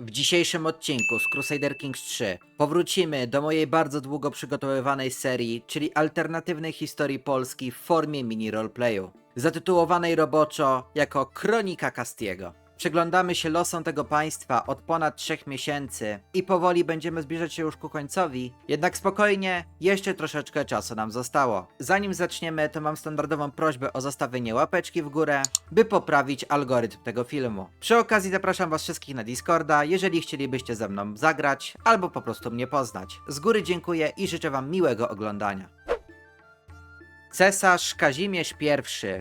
W dzisiejszym odcinku z Crusader Kings 3 powrócimy do mojej bardzo długo przygotowywanej serii, czyli alternatywnej historii Polski w formie mini roleplayu, zatytułowanej roboczo jako Kronika Castiego. Przyglądamy się losom tego państwa od ponad 3 miesięcy i powoli będziemy zbliżać się już ku końcowi, jednak spokojnie, jeszcze troszeczkę czasu nam zostało. Zanim zaczniemy, to mam standardową prośbę o zostawienie łapeczki w górę, by poprawić algorytm tego filmu. Przy okazji zapraszam was wszystkich na Discorda, jeżeli chcielibyście ze mną zagrać, albo po prostu mnie poznać. Z góry dziękuję i życzę wam miłego oglądania. Cesarz Kazimierz I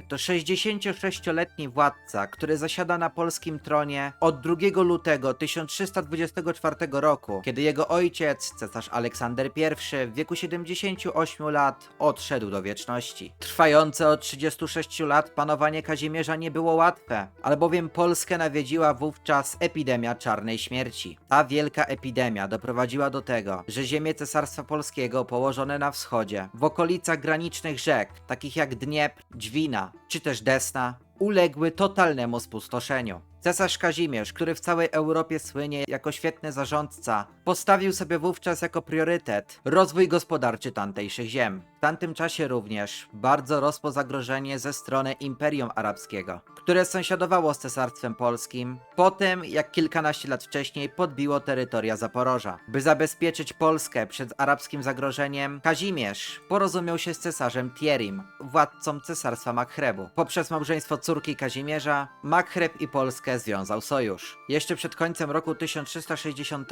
to 66-letni władca, który zasiada na polskim tronie od 2 lutego 1324 roku, kiedy jego ojciec, cesarz Aleksander I w wieku 78 lat odszedł do wieczności. Trwające od 36 lat panowanie Kazimierza nie było łatwe, albowiem Polskę nawiedziła wówczas epidemia czarnej śmierci. Ta wielka epidemia doprowadziła do tego, że ziemie Cesarstwa Polskiego położone na wschodzie, w okolicach granicznych rzek, takich jak Dniepr, Dźwina czy też Desna, uległy totalnemu spustoszeniu. Cesarz Kazimierz, który w całej Europie słynie jako świetny zarządca, postawił sobie wówczas jako priorytet rozwój gospodarczy tamtejszych ziem. W tamtym czasie również bardzo rosło zagrożenie ze strony Imperium Arabskiego, które sąsiadowało z Cesarstwem Polskim, po tym jak kilkanaście lat wcześniej podbiło terytoria Zaporoża. By zabezpieczyć Polskę przed arabskim zagrożeniem, Kazimierz porozumiał się z cesarzem Tierim, władcą Cesarstwa Makhrebu. Poprzez małżeństwo córki Kazimierza, Makhreb i Polskę związał sojusz. Jeszcze przed końcem roku 1360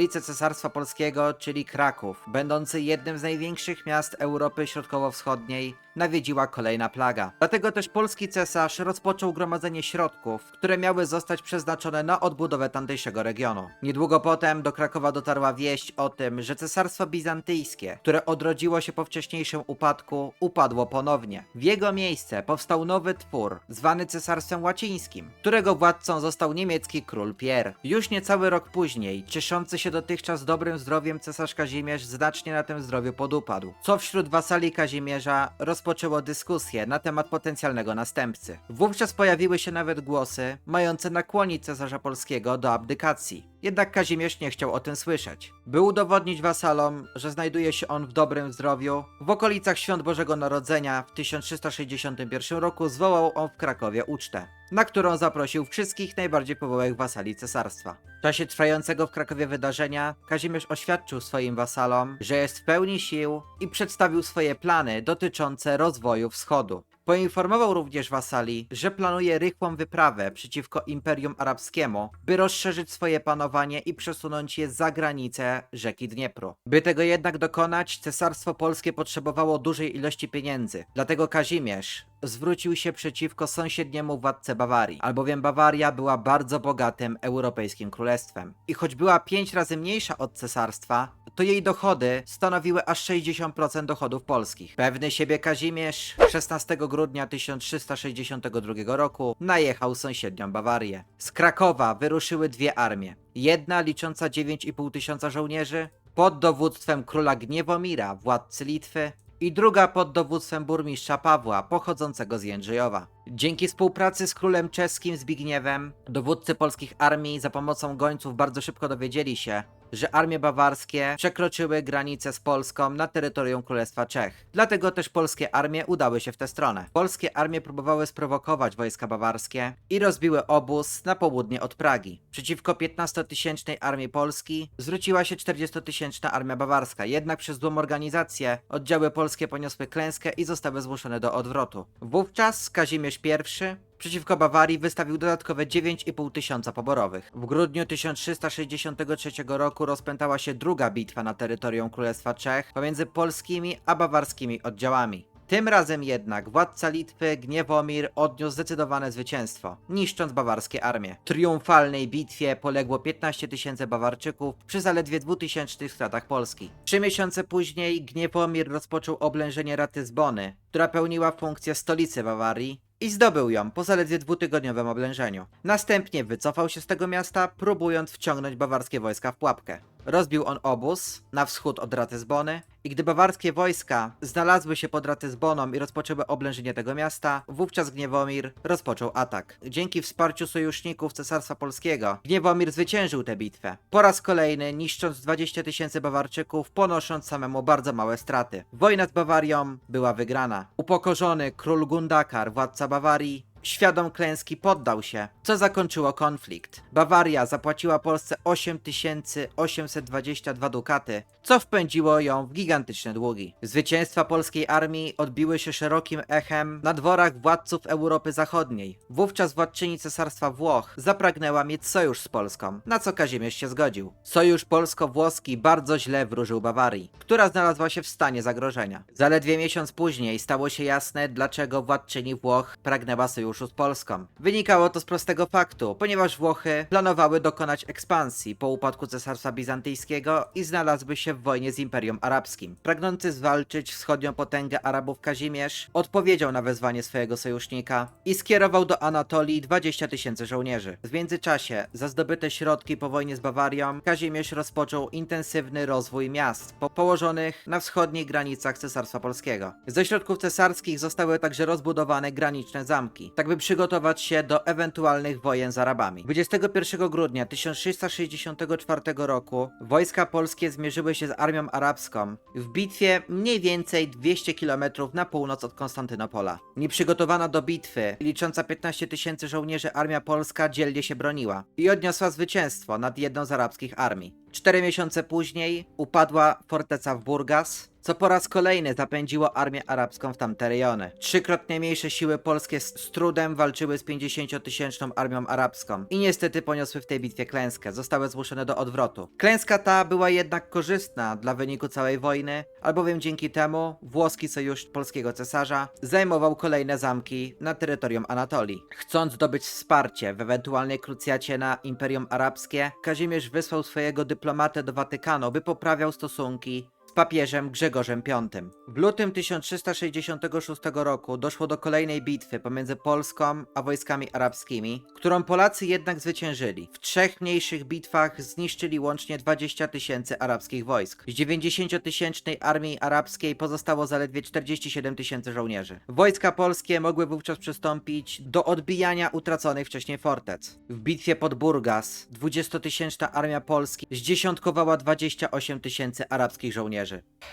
stolicę Cesarstwa Polskiego, czyli Kraków, będący jednym z największych miast Europy Środkowo-Wschodniej, nawiedziła kolejna plaga. Dlatego też polski cesarz rozpoczął gromadzenie środków, które miały zostać przeznaczone na odbudowę tamtejszego regionu. Niedługo potem do Krakowa dotarła wieść o tym, że cesarstwo bizantyjskie, które odrodziło się po wcześniejszym upadku, upadło ponownie. W jego miejsce powstał nowy twór, zwany cesarstwem łacińskim, którego władcą został niemiecki król Pier. Już niecały rok później, cieszący się dotychczas dobrym zdrowiem cesarz Kazimierz znacznie na tym zdrowiu podupadł, co wśród wasali Kazimierza rozpoczęło dyskusję na temat potencjalnego następcy. Wówczas pojawiły się nawet głosy mające nakłonić cesarza polskiego do abdykacji. Jednak Kazimierz nie chciał o tym słyszeć. By udowodnić wasalom, że znajduje się on w dobrym zdrowiu, w okolicach świąt Bożego Narodzenia w 1361 roku zwołał on w Krakowie ucztę, na którą zaprosił wszystkich najbardziej powołych wasali cesarstwa. W czasie trwającego w Krakowie wydarzenia Kazimierz oświadczył swoim wasalom, że jest w pełni sił i przedstawił swoje plany dotyczące rozwoju wschodu. Poinformował również wasali, że planuje rychłą wyprawę przeciwko Imperium Arabskiemu, by rozszerzyć swoje panowanie i przesunąć je za granicę rzeki Dniepru. By tego jednak dokonać, Cesarstwo Polskie potrzebowało dużej ilości pieniędzy, dlatego Kazimierz zwrócił się przeciwko sąsiedniemu władcy Bawarii, albowiem Bawaria była bardzo bogatym europejskim królestwem. I choć była pięć razy mniejsza od cesarstwa, to jej dochody stanowiły aż 60% dochodów polskich. Pewny siebie Kazimierz 16 grudnia 1362 roku najechał sąsiednią Bawarię. Z Krakowa wyruszyły dwie armie. Jedna licząca 9,5 tysiąca żołnierzy pod dowództwem króla Gniewomira, władcy Litwy, i druga pod dowództwem burmistrza Pawła, pochodzącego z Jędrzejowa. Dzięki współpracy z królem czeskim Zbigniewem, dowódcy polskich armii za pomocą gońców bardzo szybko dowiedzieli się, że armie bawarskie przekroczyły granicę z Polską na terytorium Królestwa Czech. Dlatego też polskie armie udały się w tę stronę. Polskie armie próbowały sprowokować wojska bawarskie i rozbiły obóz na południe od Pragi. Przeciwko 15-tysięcznej armii Polski zwróciła się 40-tysięczna armia bawarska, jednak przez złą organizację oddziały polskie poniosły klęskę i zostały zmuszone do odwrotu. Wówczas Kazimierz I przeciwko Bawarii wystawił dodatkowe 9,5 tysiąca poborowych. W grudniu 1363 roku rozpętała się druga bitwa na terytorium Królestwa Czech pomiędzy polskimi a bawarskimi oddziałami. Tym razem jednak władca Litwy Gniewomir odniósł zdecydowane zwycięstwo, niszcząc bawarskie armie. W triumfalnej bitwie poległo 15 tysięcy Bawarczyków przy zaledwie 2000 stratach Polski. Trzy miesiące później Gniewomir rozpoczął oblężenie Ratyzbony, która pełniła funkcję stolicy Bawarii i zdobył ją po zaledwie dwutygodniowym oblężeniu. Następnie wycofał się z tego miasta, próbując wciągnąć bawarskie wojska w pułapkę. Rozbił on obóz na wschód od Ratyzbony i gdy bawarskie wojska znalazły się pod Ratyzboną i rozpoczęły oblężenie tego miasta, wówczas Gniewomir rozpoczął atak. Dzięki wsparciu sojuszników Cesarstwa Polskiego, Gniewomir zwyciężył tę bitwę. Po raz kolejny niszcząc 20 tysięcy Bawarczyków, ponosząc samemu bardzo małe straty. Wojna z Bawarią była wygrana. Upokorzony król Gundakar, władca Bawarii, Świadom klęski poddał się, co zakończyło konflikt. Bawaria zapłaciła Polsce 8822 dukaty, co wpędziło ją w gigantyczne długi. Zwycięstwa polskiej armii odbiły się szerokim echem na dworach władców Europy Zachodniej. Wówczas władczyni Cesarstwa Włoch zapragnęła mieć sojusz z Polską, na co Kazimierz się zgodził. Sojusz polsko-włoski bardzo źle wróżył Bawarii, która znalazła się w stanie zagrożenia. Zaledwie miesiąc później stało się jasne, dlaczego władczyni Włoch pragnęła sojuszu z Polską. Wynikało to z prostego faktu, ponieważ Włochy planowały dokonać ekspansji po upadku Cesarstwa Bizantyjskiego i znalazły się w wojnie z Imperium Arabskim. Pragnący zwalczyć wschodnią potęgę Arabów Kazimierz odpowiedział na wezwanie swojego sojusznika i skierował do Anatolii 20 tysięcy żołnierzy. W międzyczasie, za zdobyte środki po wojnie z Bawarią, Kazimierz rozpoczął intensywny rozwój miast po położonych na wschodnich granicach Cesarstwa Polskiego. Ze środków cesarskich zostały także rozbudowane graniczne zamki, tak by przygotować się do ewentualnych wojen z Arabami. 21 grudnia 1664 roku wojska polskie zmierzyły się z armią arabską w bitwie mniej więcej 200 km na północ od Konstantynopola. Nieprzygotowana do bitwy, licząca 15 tysięcy żołnierzy armia polska dzielnie się broniła i odniosła zwycięstwo nad jedną z arabskich armii. Cztery miesiące później upadła forteca w Burgas, co po raz kolejny zapędziło armię arabską w tamte rejony. Trzykrotnie mniejsze siły polskie z, trudem walczyły z 50-tysięczną armią arabską i niestety poniosły w tej bitwie klęskę, zostały zmuszone do odwrotu. Klęska ta była jednak korzystna dla wyniku całej wojny, albowiem dzięki temu włoski sojusz polskiego cesarza zajmował kolejne zamki na terytorium Anatolii. Chcąc zdobyć wsparcie w ewentualnej krucjacie na Imperium Arabskie, Kazimierz wysłał swojego dyplomatę do Watykanu, by poprawiał stosunki papieżem Grzegorzem V. W lutym 1366 roku doszło do kolejnej bitwy pomiędzy Polską a wojskami arabskimi, którą Polacy jednak zwyciężyli. W trzech mniejszych bitwach zniszczyli łącznie 20 tysięcy arabskich wojsk. Z 90-tysięcznej armii arabskiej pozostało zaledwie 47 tysięcy żołnierzy. Wojska polskie mogły wówczas przystąpić do odbijania utraconych wcześniej fortec. W bitwie pod Burgas 20-tysięczna armia Polski zdziesiątkowała 28 tysięcy arabskich żołnierzy.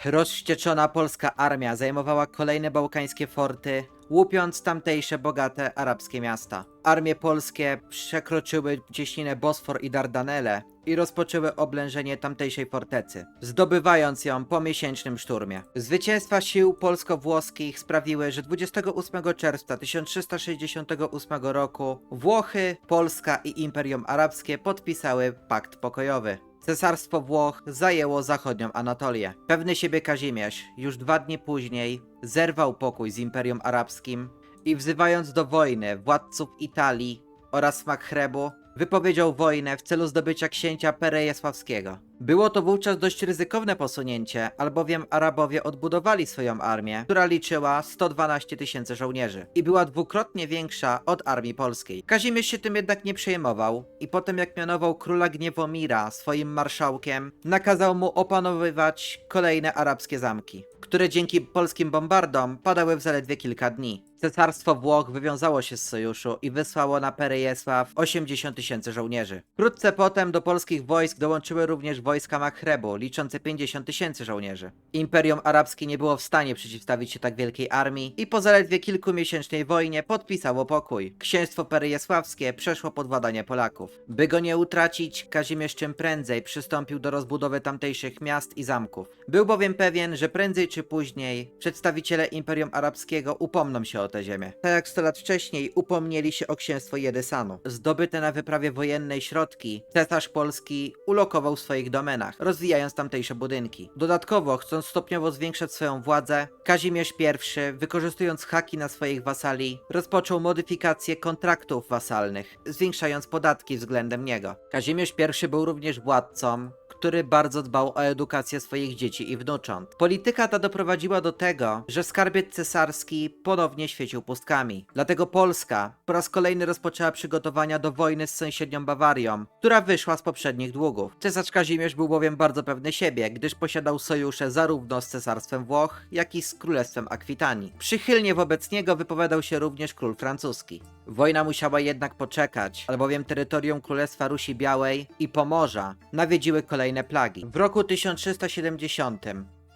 Rozścieczona polska armia zajmowała kolejne bałkańskie forty, łupiąc tamtejsze bogate arabskie miasta. Armie polskie przekroczyły cieśninę Bosfor i Dardanelle i rozpoczęły oblężenie tamtejszej fortecy, zdobywając ją po miesięcznym szturmie. Zwycięstwa sił polsko-włoskich sprawiły, że 28 czerwca 1368 roku Włochy, Polska i Imperium Arabskie podpisały pakt pokojowy. Cesarstwo Włoch zajęło zachodnią Anatolię. Pewny siebie Kazimierz już dwa dni później zerwał pokój z Imperium Arabskim i wzywając do wojny władców Italii oraz Maghrebu, wypowiedział wojnę w celu zdobycia księcia Perejesławskiego. Było to wówczas dość ryzykowne posunięcie, albowiem Arabowie odbudowali swoją armię, która liczyła 112 tysięcy żołnierzy i była dwukrotnie większa od armii polskiej. Kazimierz się tym jednak nie przejmował i potem jak mianował króla Gniewomira swoim marszałkiem, nakazał mu opanowywać kolejne arabskie zamki, które dzięki polskim bombardom padały w zaledwie kilka dni. Cesarstwo Włoch wywiązało się z sojuszu i wysłało na Perejesław 80 tysięcy żołnierzy. Wkrótce potem do polskich wojsk dołączyły również wojska Maghrebu, liczące 50 tysięcy żołnierzy. Imperium Arabskie nie było w stanie przeciwstawić się tak wielkiej armii i po zaledwie kilkumiesięcznej wojnie podpisało pokój. Księstwo Perejesławskie przeszło pod władanie Polaków. By go nie utracić, Kazimierz czym prędzej przystąpił do rozbudowy tamtejszych miast i zamków. Był bowiem pewien, że prędzej czy później przedstawiciele Imperium Arabskiego upomną się o tę ziemię. Tak jak 100 lat wcześniej upomnieli się o księstwo Jedysanu. Zdobyte na wyprawie wojennej środki, cesarz polski ulokował w swoich domenach, rozwijając tamtejsze budynki. Dodatkowo, chcąc stopniowo zwiększać swoją władzę, Kazimierz I, wykorzystując haki na swoich wasali, rozpoczął modyfikację kontraktów wasalnych, zwiększając podatki względem niego. Kazimierz I był również władcą, który bardzo dbał o edukację swoich dzieci i wnucząt. Polityka ta doprowadziła do tego, że skarbiec cesarski ponownie świecił pustkami. Dlatego Polska po raz kolejny rozpoczęła przygotowania do wojny z sąsiednią Bawarią, która wyszła z poprzednich długów. Cesarz Kazimierz był bowiem bardzo pewny siebie, gdyż posiadał sojusze zarówno z cesarstwem Włoch, jak i z królestwem Akwitanii. Przychylnie wobec niego wypowiadał się również król francuski. Wojna musiała jednak poczekać, albowiem terytorium Królestwa Rusi Białej i Pomorza nawiedziły kolejne plagi. W roku 1370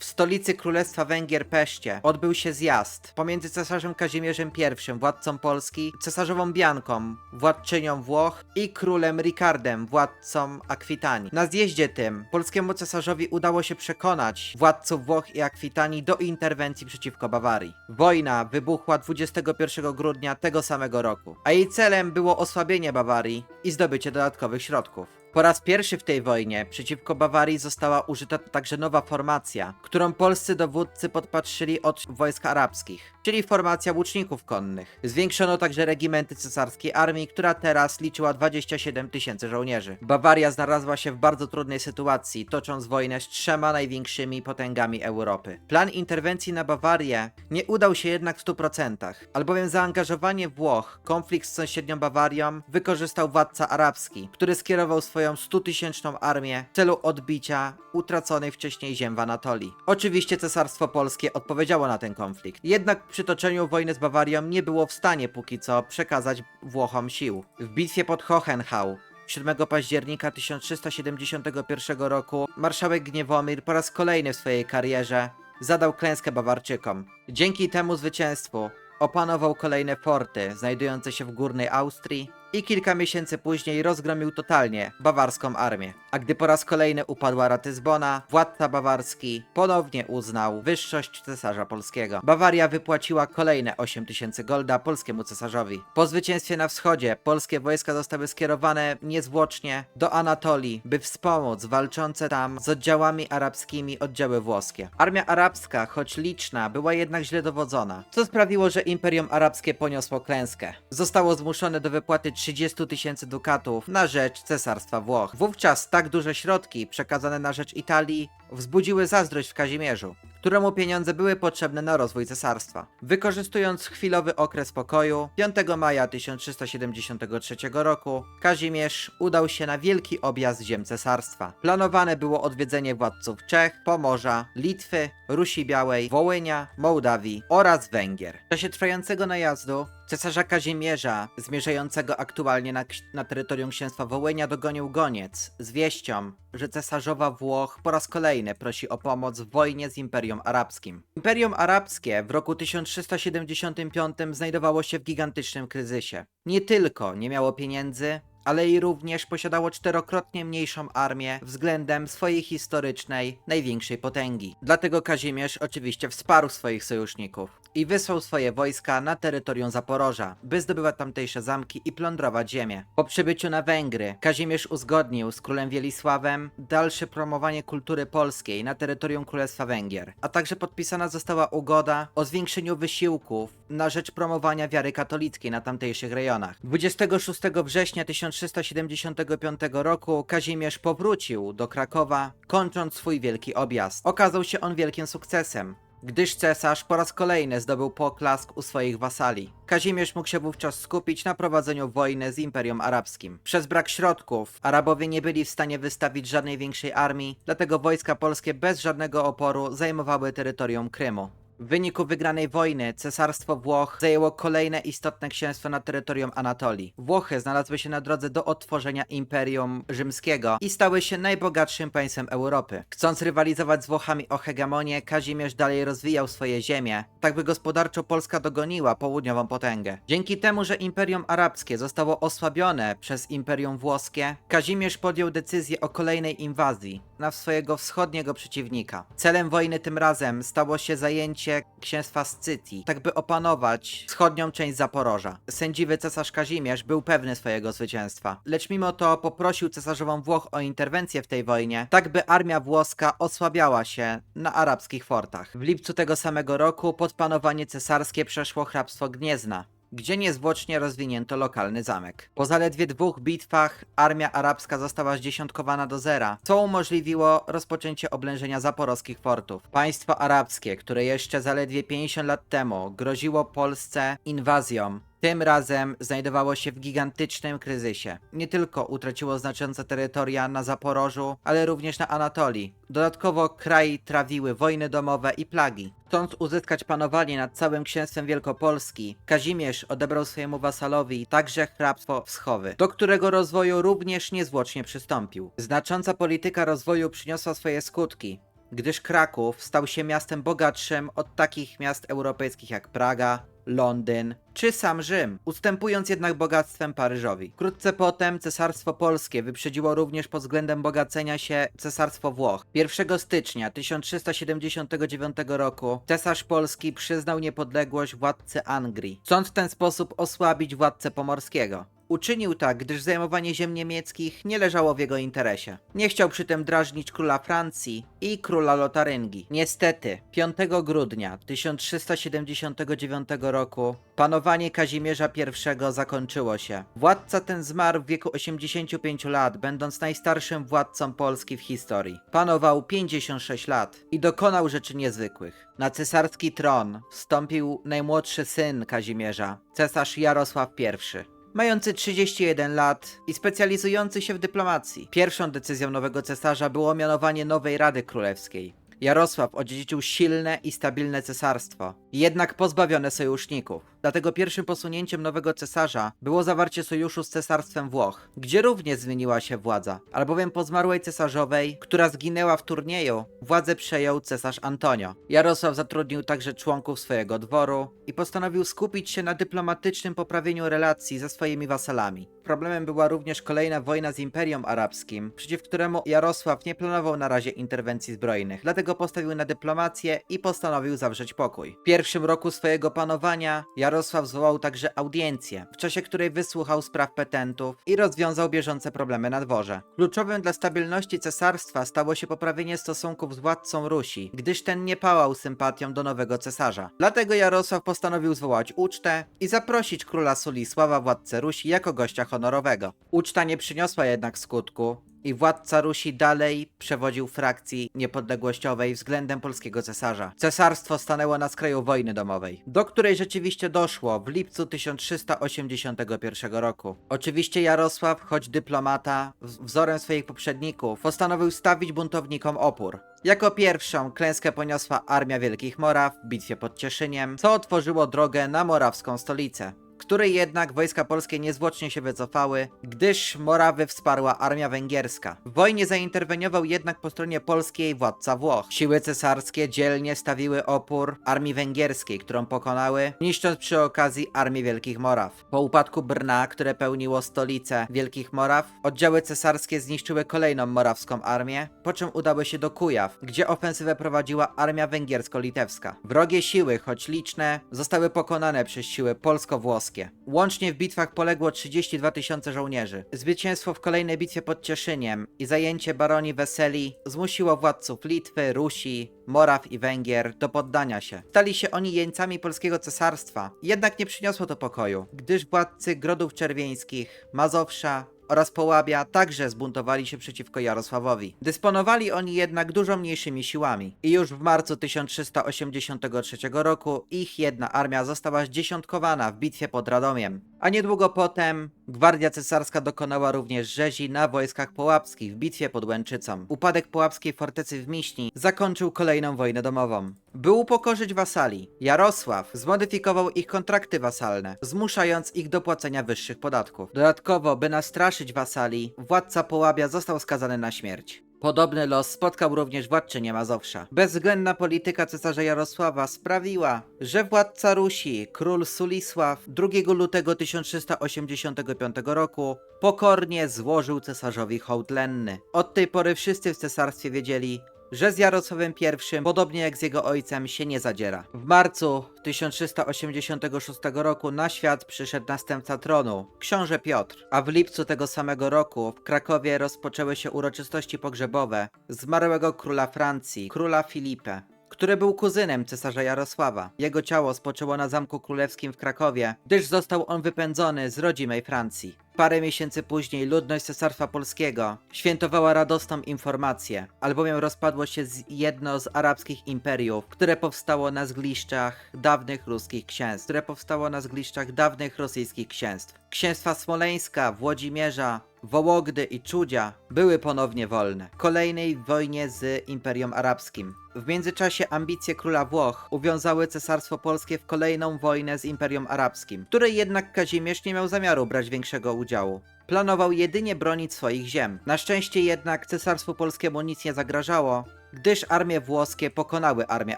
w stolicy Królestwa Węgier Peszcie odbył się zjazd pomiędzy cesarzem Kazimierzem I, władcą Polski, cesarzową Bianką, władczynią Włoch i królem Ricardem, władcą Akwitanii. Na zjeździe tym polskiemu cesarzowi udało się przekonać władców Włoch i Akwitanii do interwencji przeciwko Bawarii. Wojna wybuchła 21 grudnia tego samego roku, a jej celem było osłabienie Bawarii i zdobycie dodatkowych środków. Po raz pierwszy w tej wojnie przeciwko Bawarii została użyta także nowa formacja, którą polscy dowódcy podpatrzyli od wojsk arabskich, czyli formacja łuczników konnych. Zwiększono także regimenty cesarskiej armii, która teraz liczyła 27 tysięcy żołnierzy. Bawaria znalazła się w bardzo trudnej sytuacji, tocząc wojnę z trzema największymi potęgami Europy. Plan interwencji na Bawarię nie udał się jednak w 100%, albowiem zaangażowanie Włoch, konflikt z sąsiednią Bawarią wykorzystał władca arabski, który skierował swoją 100-tysięczną armię w celu odbicia utraconej wcześniej ziem w Anatolii. Oczywiście Cesarstwo Polskie odpowiedziało na ten konflikt, jednak przy toczeniu wojny z Bawarią nie było w stanie póki co przekazać Włochom sił. W bitwie pod Hohenhau 7 października 1371 roku marszałek Gniewomir po raz kolejny w swojej karierze zadał klęskę Bawarczykom. Dzięki temu zwycięstwu opanował kolejne forty znajdujące się w górnej Austrii i kilka miesięcy później rozgromił totalnie bawarską armię. A gdy po raz kolejny upadła Ratyzbona, władca bawarski ponownie uznał wyższość cesarza polskiego. Bawaria wypłaciła kolejne 8 tysięcy golda polskiemu cesarzowi. Po zwycięstwie na wschodzie polskie wojska zostały skierowane niezwłocznie do Anatolii, by wspomóc walczące tam z oddziałami arabskimi oddziały włoskie. Armia arabska, choć liczna, była jednak źle dowodzona, co sprawiło, że Imperium Arabskie poniosło klęskę. Zostało zmuszone do wypłaty 30 tysięcy dukatów na rzecz Cesarstwa Włoch. Wówczas tak duże środki przekazane na rzecz Italii wzbudziły zazdrość w Kazimierzu, któremu pieniądze były potrzebne na rozwój cesarstwa. Wykorzystując chwilowy okres pokoju, 5 maja 1373 roku Kazimierz udał się na wielki objazd ziem cesarstwa. Planowane było odwiedzenie władców Czech, Pomorza, Litwy, Rusi Białej, Wołynia, Mołdawii oraz Węgier. W czasie trwającego najazdu cesarza Kazimierza, zmierzającego aktualnie na, na terytorium księstwa Wołynia, dogonił goniec z wieścią, że cesarzowa Włoch po raz kolejny prosi o pomoc w wojnie z Imperium Arabskim. Imperium Arabskie w roku 1375 znajdowało się w gigantycznym kryzysie. Nie tylko nie miało pieniędzy, ale i również posiadało czterokrotnie mniejszą armię względem swojej historycznej, największej potęgi. Dlatego Kazimierz oczywiście wsparł swoich sojuszników i wysłał swoje wojska na terytorium Zaporoża, by zdobywać tamtejsze zamki i plądrować ziemię. Po przybyciu na Węgry, Kazimierz uzgodnił z królem Wielisławem dalsze promowanie kultury polskiej na terytorium Królestwa Węgier, a także podpisana została ugoda o zwiększeniu wysiłków na rzecz promowania wiary katolickiej na tamtejszych rejonach. 26 września 1375 roku Kazimierz powrócił do Krakowa, kończąc swój wielki objazd. Okazał się on wielkim sukcesem gdyż cesarz po raz kolejny zdobył poklask u swoich wasali. Kazimierz mógł się wówczas skupić na prowadzeniu wojny z Imperium Arabskim. Przez brak środków Arabowie nie byli w stanie wystawić żadnej większej armii, dlatego wojska polskie bez żadnego oporu zajmowały terytorium Krymu. W wyniku wygranej wojny cesarstwo Włoch zajęło kolejne istotne księstwo na terytorium Anatolii. Włochy znalazły się na drodze do odtworzenia Imperium Rzymskiego i stały się najbogatszym państwem Europy. Chcąc rywalizować z Włochami o hegemonię, Kazimierz dalej rozwijał swoje ziemie, tak by gospodarczo Polska dogoniła południową potęgę. Dzięki temu, że Imperium Arabskie zostało osłabione przez Imperium Włoskie, Kazimierz podjął decyzję o kolejnej inwazji na swojego wschodniego przeciwnika. Celem wojny tym razem stało się zajęcie księstwa Scytii, tak by opanować wschodnią część Zaporoża. Sędziwy cesarz Kazimierz był pewny swojego zwycięstwa, lecz mimo to poprosił cesarzową Włoch o interwencję w tej wojnie, tak by armia włoska osłabiała się na arabskich fortach. W lipcu tego samego roku pod panowanie cesarskie przeszło hrabstwo Gniezna. Gdzie niezwłocznie rozwinięto lokalny zamek. Po zaledwie dwóch bitwach armia arabska została zdziesiątkowana do zera, co umożliwiło rozpoczęcie oblężenia zaporowskich fortów. Państwo arabskie, które jeszcze zaledwie 50 lat temu groziło Polsce inwazją, tym razem znajdowało się w gigantycznym kryzysie. Nie tylko utraciło znaczące terytoria na Zaporożu, ale również na Anatolii. Dodatkowo kraj trawiły wojny domowe i plagi. Chcąc uzyskać panowanie nad całym księstwem Wielkopolski, Kazimierz odebrał swojemu wasalowi także hrabstwo Wschowy, do którego rozwoju również niezwłocznie przystąpił. Znacząca polityka rozwoju przyniosła swoje skutki gdyż Kraków stał się miastem bogatszym od takich miast europejskich jak Praga, Londyn czy sam Rzym, ustępując jednak bogactwem Paryżowi. Wkrótce potem Cesarstwo Polskie wyprzedziło również pod względem bogacenia się Cesarstwo Włoch. 1 stycznia 1379 roku cesarz Polski przyznał niepodległość władcy Angrii, chcąc w ten sposób osłabić władcę pomorskiego. Uczynił tak, gdyż zajmowanie ziem niemieckich nie leżało w jego interesie. Nie chciał przy tym drażnić króla Francji i króla Lotaryngii. Niestety, 5 grudnia 1379 roku panowanie Kazimierza I zakończyło się. Władca ten zmarł w wieku 85 lat, będąc najstarszym władcą Polski w historii. Panował 56 lat i dokonał rzeczy niezwykłych. Na cesarski tron wstąpił najmłodszy syn Kazimierza, cesarz Jarosław I mający 31 lat i specjalizujący się w dyplomacji. Pierwszą decyzją nowego cesarza było mianowanie nowej Rady Królewskiej. Jarosław odziedziczył silne i stabilne cesarstwo, jednak pozbawione sojuszników. Dlatego pierwszym posunięciem nowego cesarza było zawarcie sojuszu z cesarstwem Włoch, gdzie również zmieniła się władza, albowiem po zmarłej cesarzowej, która zginęła w turnieju, władzę przejął cesarz Antonio. Jarosław zatrudnił także członków swojego dworu i postanowił skupić się na dyplomatycznym poprawieniu relacji ze swoimi wasalami. Problemem była również kolejna wojna z Imperium Arabskim, przeciw któremu Jarosław nie planował na razie interwencji zbrojnych, dlatego postawił na dyplomację i postanowił zawrzeć pokój. W pierwszym roku swojego panowania Jarosław zwołał także audiencję, w czasie której wysłuchał spraw petentów i rozwiązał bieżące problemy na dworze. Kluczowym dla stabilności cesarstwa stało się poprawienie stosunków z władcą Rusi, gdyż ten nie pałał sympatią do nowego cesarza. Dlatego Jarosław postanowił zwołać ucztę i zaprosić króla Sulisława, władcę Rusi, jako gościa honorowego. Uczta nie przyniosła jednak skutku, i władca Rusi dalej przewodził frakcji niepodległościowej względem polskiego cesarza. Cesarstwo stanęło na skraju wojny domowej, do której rzeczywiście doszło w lipcu 1381 roku. Oczywiście Jarosław, choć dyplomata, wzorem swoich poprzedników, postanowił stawić buntownikom opór. Jako pierwszą klęskę poniosła armia Wielkich Moraw w bitwie pod Cieszyniem, co otworzyło drogę na morawską stolicę której jednak wojska polskie niezwłocznie się wycofały, gdyż Morawy wsparła armia węgierska. W wojnie zainterweniował jednak po stronie polskiej władca Włoch. Siły cesarskie dzielnie stawiły opór armii węgierskiej, którą pokonały, niszcząc przy okazji armię Wielkich Moraw. Po upadku Brna, które pełniło stolicę Wielkich Moraw, oddziały cesarskie zniszczyły kolejną morawską armię, po czym udały się do Kujaw, gdzie ofensywę prowadziła armia węgiersko-litewska. Wrogie siły, choć liczne, zostały pokonane przez siły polsko-włoskie. Łącznie w bitwach poległo 32 tysiące żołnierzy. Zwycięstwo w kolejnej bitwie pod Cieszyniem i zajęcie baronii Weseli zmusiło władców Litwy, Rusi, Moraw i Węgier do poddania się. Stali się oni jeńcami polskiego cesarstwa, jednak nie przyniosło to pokoju, gdyż władcy Grodów Czerwieńskich, Mazowsza, oraz Połabia także zbuntowali się przeciwko Jarosławowi. Dysponowali oni jednak dużo mniejszymi siłami i już w marcu 1383 roku ich jedna armia została zdziesiątkowana w bitwie pod Radomiem. A niedługo potem Gwardia Cesarska dokonała również rzezi na wojskach połapskich w bitwie pod Łęczycą. Upadek połapskiej fortecy w Miśni zakończył kolejną wojnę domową. By upokorzyć wasali, Jarosław zmodyfikował ich kontrakty wasalne, zmuszając ich do płacenia wyższych podatków. Dodatkowo, by nastraszyć wasali, władca Połabia został skazany na śmierć. Podobny los spotkał również władczynię Mazowsza. Bezwzględna polityka cesarza Jarosława sprawiła, że władca Rusi, król Sulisław 2 lutego 1385 roku pokornie złożył cesarzowi hołd lenny. Od tej pory wszyscy w cesarstwie wiedzieli, że z Jarosławem I, podobnie jak z jego ojcem, się nie zadziera. W marcu 1386 roku na świat przyszedł następca tronu, książę Piotr, a w lipcu tego samego roku w Krakowie rozpoczęły się uroczystości pogrzebowe zmarłego króla Francji, króla Filipe. który był kuzynem cesarza Jarosława. Jego ciało spoczęło na Zamku Królewskim w Krakowie, gdyż został on wypędzony z rodzimej Francji. Parę miesięcy później ludność Cesarstwa Polskiego świętowała radosną informację, albowiem rozpadło się z jedno z arabskich imperiów, które powstało na zgliszczach dawnych ruskich księstw, które powstało na zgliszczach dawnych rosyjskich księstw. Księstwa Smoleńska, Włodzimierza, Wołogdy i Czudzia były ponownie wolne. Kolejnej wojnie z Imperium Arabskim. W międzyczasie ambicje króla Włoch uwiązały Cesarstwo Polskie w kolejną wojnę z Imperium Arabskim, której jednak Kazimierz nie miał zamiaru brać większego udziału. Planował jedynie bronić swoich ziem. Na szczęście jednak Cesarstwu Polskiemu nic nie zagrażało, gdyż armie włoskie pokonały armie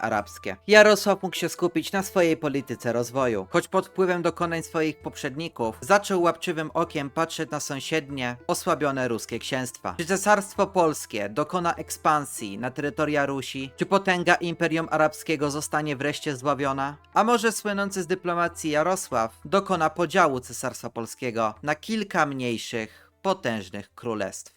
arabskie. Jarosław mógł się skupić na swojej polityce rozwoju, choć pod wpływem dokonań swoich poprzedników zaczął łapczywym okiem patrzeć na sąsiednie, osłabione ruskie księstwa. Czy Cesarstwo Polskie dokona ekspansji na terytoria Rusi? Czy potęga Imperium Arabskiego zostanie wreszcie zdławiona? A może słynący z dyplomacji Jarosław dokona podziału Cesarstwa Polskiego na kilka mniejszych, potężnych królestw?